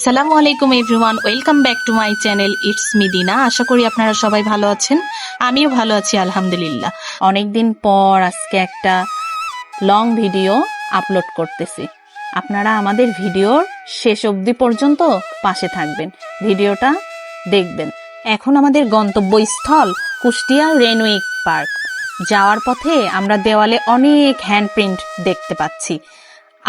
আসসালামু আলাইকুম everyone, welcome back to my channel it's Midina আশা করি আপনারা সবাই ভালো আছেন, আমিও ভালো আছি, আলহামদুলিল্লাহ। অনেকদিন পর আজকে একটা লং ভিডিও আপলোড করতেছি। আপনারা আমাদের ভিডিওর শেষ অবধি পর্যন্ত পাশে থাকবেন, ভিডিওটা দেখবেন। এখন আমাদের গন্তব্যস্থল কুষ্টিয়া রেনউইক পার্ক। যাওয়ার পথে আমরা দেওয়ালে অনেক হ্যান্ডপ্রিন্ট দেখতে পাচ্ছি।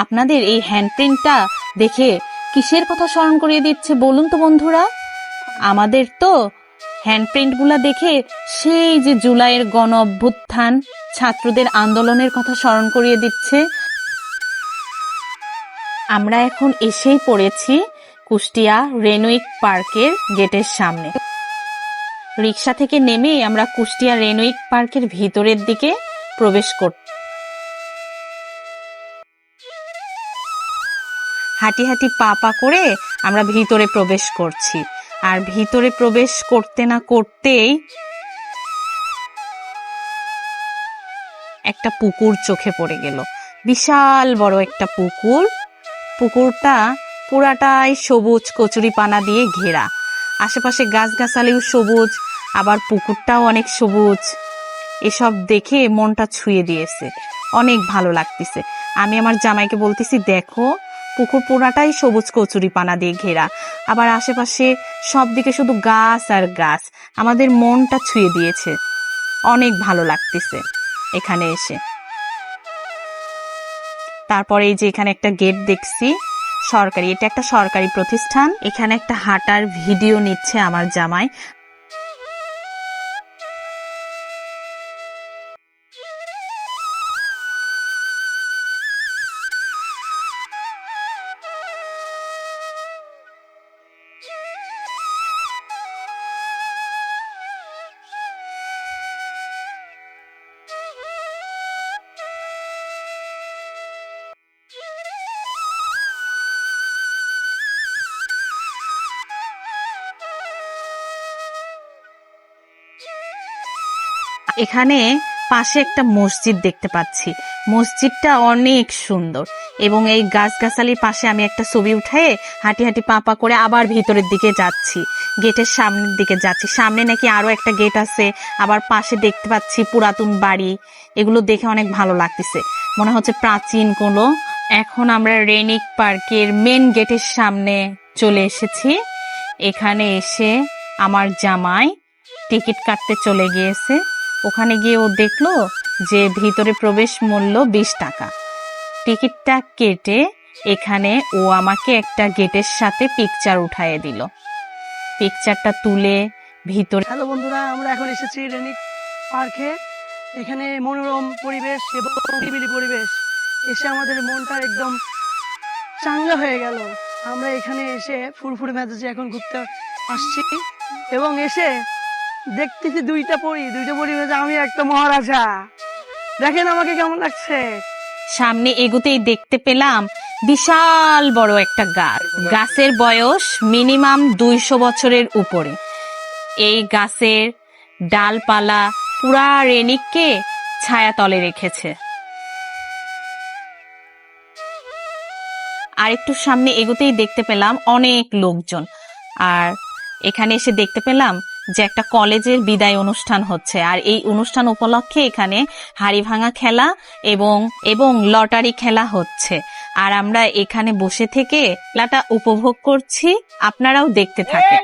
আপনাদের এই হ্যান্ডপ্রিন্টটা দেখে কিসের কথা স্মরণ করিয়ে দিচ্ছে বলুন তো বন্ধুরা? আমাদের তো হ্যান্ডপ্রিন্টগুলো দেখে সেই যে জুলাইয়ের গণ অভ্যুত্থান ছাত্রদের আন্দোলনের কথা স্মরণ করিয়ে দিচ্ছে। আমরা এখন এসেই পড়েছি কুষ্টিয়া রেনুইক পার্কের গেটের সামনে। রিক্সা থেকে নেমে আমরা কুষ্টিয়া রেনুইক পার্কের ভিতরের দিকে প্রবেশ কর হাঁটি হাঁটি পা পা করে আমরা ভিতরে প্রবেশ করছি। আর ভিতরে প্রবেশ করতে না করতেই একটা পুকুর চোখে পড়ে গেল। বিশাল বড় একটা পুকুর। পুকুরটা পুরাটাই সবুজ কচুরি পানা দিয়ে ঘেরা। আশেপাশে গাছগাছালিও সবুজ, আবার পুকুরটাও অনেক সবুজ। এসব দেখে মনটা ছুঁয়ে দিয়েছে। অনেক ভালো লাগতেছে। আমি আমার জামাইকে বলতেছি, দেখো পুকুর পুরাটাই সবুজ কচুরি পানা দিয়ে ঘেরা। আবার আশেপাশে সব দিকে শুধু গাছ আর গাছ। আমাদের মনটা ছুঁয়ে দিয়েছে। অনেক ভালো লাগতেছে এখানে এসে। তারপরে এই যে এখানে একটা গেট দেখছি। সরকারি, এটা একটা সরকারি প্রতিষ্ঠান। এখানে একটা হাঁটার ভিডিও নিচ্ছে আমার জামাই। এখানে পাশে একটা মসজিদ দেখতে পাচ্ছি। মসজিদটা অনেক সুন্দর এবং এই গাছগাছালির পাশে আমি একটা ছবি উঠায়ে হাঁটি হাঁটি পা পা করে আবার ভিতরের দিকে যাচ্ছি। গেটের সামনের দিকে যাচ্ছি। সামনে নাকি আরও একটা গেট আছে। আবার পাশে দেখতে পাচ্ছি পুরাতন বাড়ি। এগুলো দেখে অনেক ভালো লাগতেছে। মনে হচ্ছে প্রাচীন কোনো এখন আমরা রেনিক পার্কের মেন গেটের সামনে চলে এসেছি। এখানে এসে আমার জামাই টিকিট কাটতে চলে গিয়েছে। ওখানে গিয়ে ও দেখল যে ভিতরে প্রবেশ মূল্য বিশ টাকা। টিকিটটা কেটে এখানে ও আমাকে একটা গেটের সাথে পিকচার উঠাইয়ে দিল। পিকচারটা তুলে ভিতরে হ্যালো বন্ধুরা, আমরা এখন এসেছি রেনিক পার্কে। এখানে মনোরম পরিবেশ এবং নিরিবিলি পরিবেশ। এসে আমাদের মনটা একদম চাঙ্গা হয়ে গেল। আমরা এখানে এসে ফুরফুরে মেজাজে এখন ঘুরতে আসছি এবং এসে দেখতেছি দুইটা পরি দুইটা পরি মেজাজে আমি একটা মহারাজা। দেখেন আমাকে কেমন লাগছে। সামনে এগুতেই দেখতে পেলাম বিশাল বড় একটা গাছ। গাছের বয়স মিনিমাম দুইশো বছরের উপরে। এই গাছের ডালপালা পুরা রেনিককে ছায়া তলে রেখেছে। আর একটু সামনে এগোতেই দেখতে পেলাম অনেক লোকজন। আর এখানে এসে দেখতে পেলাম যে একটা কলেজের বিদায় অনুষ্ঠান হচ্ছে আর এই অনুষ্ঠান উপলক্ষে এখানে হাড়ি ভাঙা খেলা এবং এবং লটারি খেলা হচ্ছে আর আমরা এখানে বসে থেকে খেলাটা উপভোগ করছি আপনারাও দেখতে থাকেন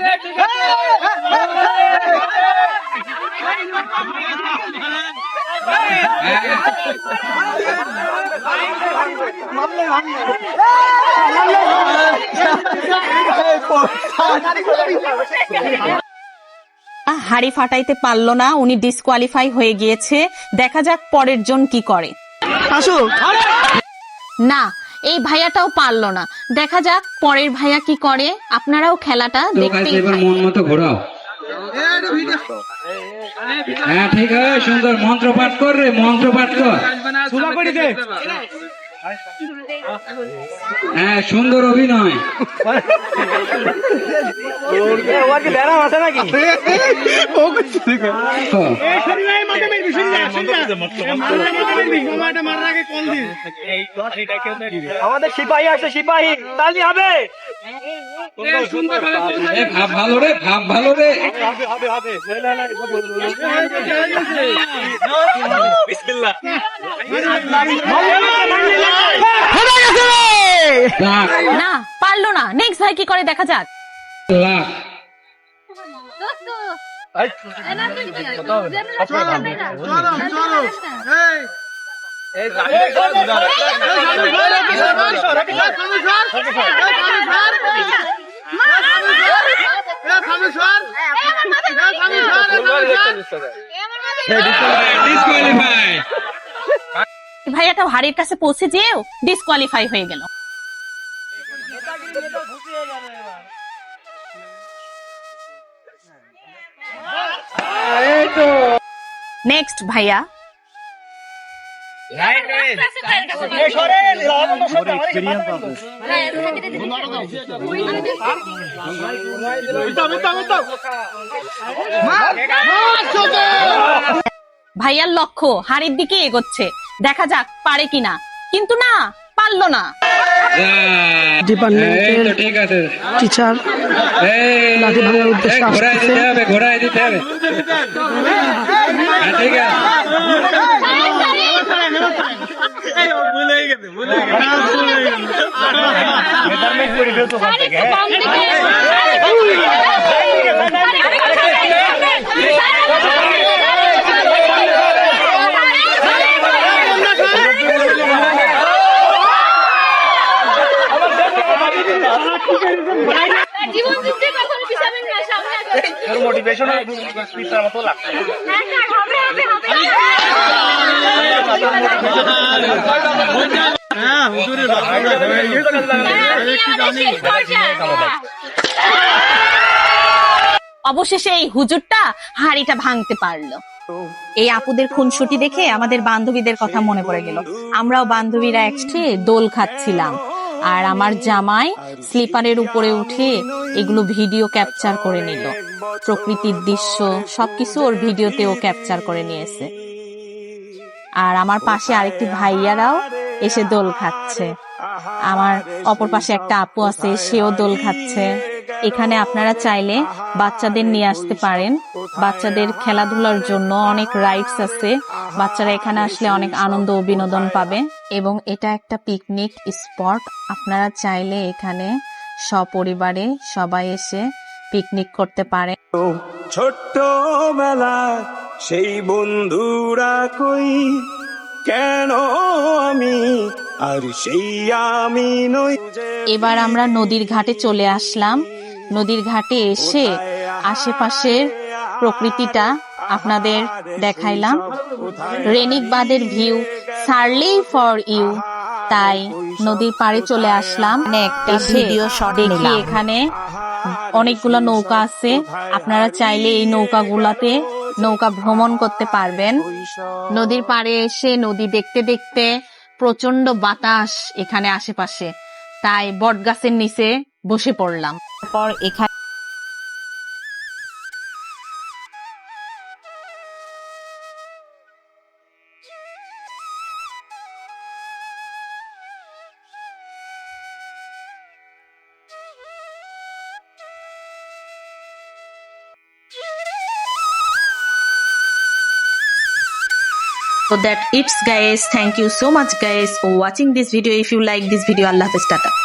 হাড়ি ফাটাইতে পারল না উনি ডিসকোয়ালিফাই হয়ে গিয়েছে। দেখা যাক পরের জন কি করে। না এই ভাইয়াটাও পারল না। দেখা যাক পরের ভাইয়া কি করে। আপনারাও খেলাটা তো গাইস দেখতেই এবার মন মতো ঘোরাও। হ্যাঁ ঠিক আছে সুন্দর মন্ত্র পাঠ কর রে মন্ত্র পাঠ কর হ্যাঁ সুন্দর অভিনয়। আমাদের সিপাহী আছে সিপাহী। তালি হবে। ভালো রে ভাব ভালো রে না পারল না নেক্সট ভাই কি করে দেখা যাক লাখ ডিসকোয়ালিফাই ভাইয়াটাও হাড়ির কাছে পৌঁছে যেও ডিসকোয়ালিফাই হয়ে গেল নেক্সট ভাইয়া ভাইয়ার লক্ষ্য হাড়ির দিকে এগোচ্ছে দেখা যাক পারে কিনা কিন্তু না পারল না ডিপার্টমেন্টের ঠিক আছে টিচার লাঠি ভাঙার উদ্দেশ্যে আসতেছে। দিতে হবে ঘোরায় দিতে মোটিভেশন স্পিচার মতো লাগছে হ্যাঁ। হ্যাঁ। অবশেষে এই হুজুরটা হাড়িটা ভাঙতে পারল এই আপুদের খুনসুটি দেখে আমাদের বান্ধবীদের কথা মনে পড়ে গেল আমরাও বান্ধবীরা একসাথে দোল খাচ্ছিলাম আর আমার জামাই স্লিপারের উপরে উঠে এগুলো ভিডিও ক্যাপচার করে নিল। প্রকৃতির দৃশ্য, সবকিছু ওর ভিডিওতেও ক্যাপচার করে নিয়েছে। আর আমার পাশে আরেকটি ভাইয়ারাও এসে দোল খাচ্ছে। আমার অপর পাশে একটা আপু আছে, সেও দোল খাচ্ছে। এখানে আপনারা চাইলে বাচ্চাদের নিয়ে আসতে পারেন। বাচ্চাদের খেলাধুলার জন্য অনেক রাইডস আছে। বাচ্চারা এখানে আসলে অনেক আনন্দ ও বিনোদন পাবে। এবং এটা একটা পিকনিক স্পট আপনারা চাইলে এখানে সপরিবারে সবাই এসে পিকনিক করতে পারে। ছোট্ট বেলা সেই বন্ধুরা কই? কেন আমি আর সেই আমি নই? এবার আমরা নদীর ঘাটে চলে আসলাম। নদীর ঘাটে এসে আশেপাশের প্রকৃতিটা আপনাদের দেখাইলাম। রেনিক বাঁধের ভিউ সার্লি ফর ইউ তাই নদীর পাড়ে চলে আসলাম। একটা ভিডিও শট দেখি এখানে অনেকগুলো নৌকা আছে। আপনারা চাইলে এই নৌকাগুলাতে নৌকা ভ্রমণ করতে পারবেন। নদীর পাড়ে এসে নদী দেখতে দেখতে প্রচণ্ড বাতাস এখানে আশেপাশে। তাই বটগাছের নিচে বসে পড়লাম তারপর এখানে So that it's guys. Thank you so much guys for watching this video. If you like this video, Allah Hafiz Tata.